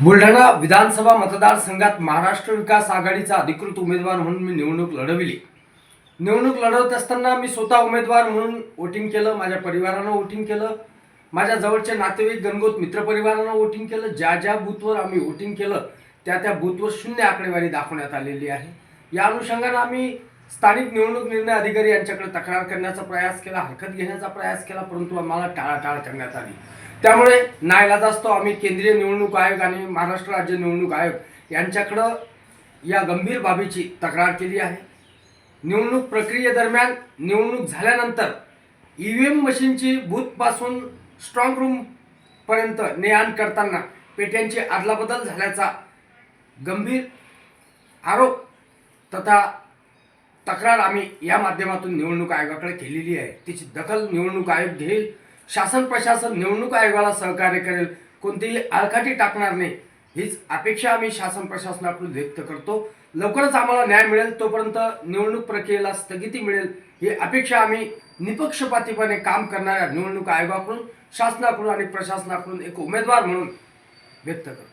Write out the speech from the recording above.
बुलढाणा विधानसभा मतदारसंघात महाराष्ट्र विकास आघाडीचा अधिकृत उमेदवार म्हणून मी निवडणूक लढविली. निवडणूक लढवत असताना मी स्वतः उमेदवार म्हणून वोटिंग केलं माझ्या परिवारानं वोटिंग केलं माझ्या जवळचे नातेवाईक गणगोत मित्रपरिवारानं वोटिंग केलं ज्या ज्या बूथवर आम्ही वोटिंग केलं त्या त्या बूथवर शून्य आकडेवारी दाखवण्यात आलेली आहे. या अनुषंगानं आम्ही स्थानिक निवडणूक निर्णय अधिकारी यांच्याकडे तक्रार करण्याचा प्रयास केला हरकत घेण्याचा प्रयास केला परंतु आम्हाला टाळाटाळ करण्यात आली. त्यामुळे नाईलाजास्तव आम्ही केंद्रीय निवडणूक आयोग आणि महाराष्ट्र राज्य निवडणूक आयोग यांच्याकडं या गंभीर बाबीची तक्रार केली आहे. निवडणूक प्रक्रियेदरम्यान निवडणूक झाल्यानंतर ई व्ही एम मशीनची बूथपासून स्ट्रॉंग रूमपर्यंत ने आण करताना पेट्यांची अदलाबदल झाल्याचा गंभीर आरोप तथा तक्रार आम्ही या माध्यमातून निवडणूक आयोगाकडे केलेली आहे. तिची दखल निवडणूक आयोग घेईल. शासन प्रशासन निवडणूक आयोगाला सहकार्य करेल कोणतीही आळखाटी टाकणार नाही हीच अपेक्षा आम्ही शासन प्रशासनाकडून व्यक्त करतो. लवकरच आम्हाला न्याय मिळेल तोपर्यंत निवडणूक प्रक्रियेला स्थगिती मिळेल ही अपेक्षा आम्ही निपक्षपातीपणे काम करणाऱ्या निवडणूक आयोगाकडून शासनाकडून आणि प्रशासनाकडून एक उमेदवार म्हणून व्यक्त करतो.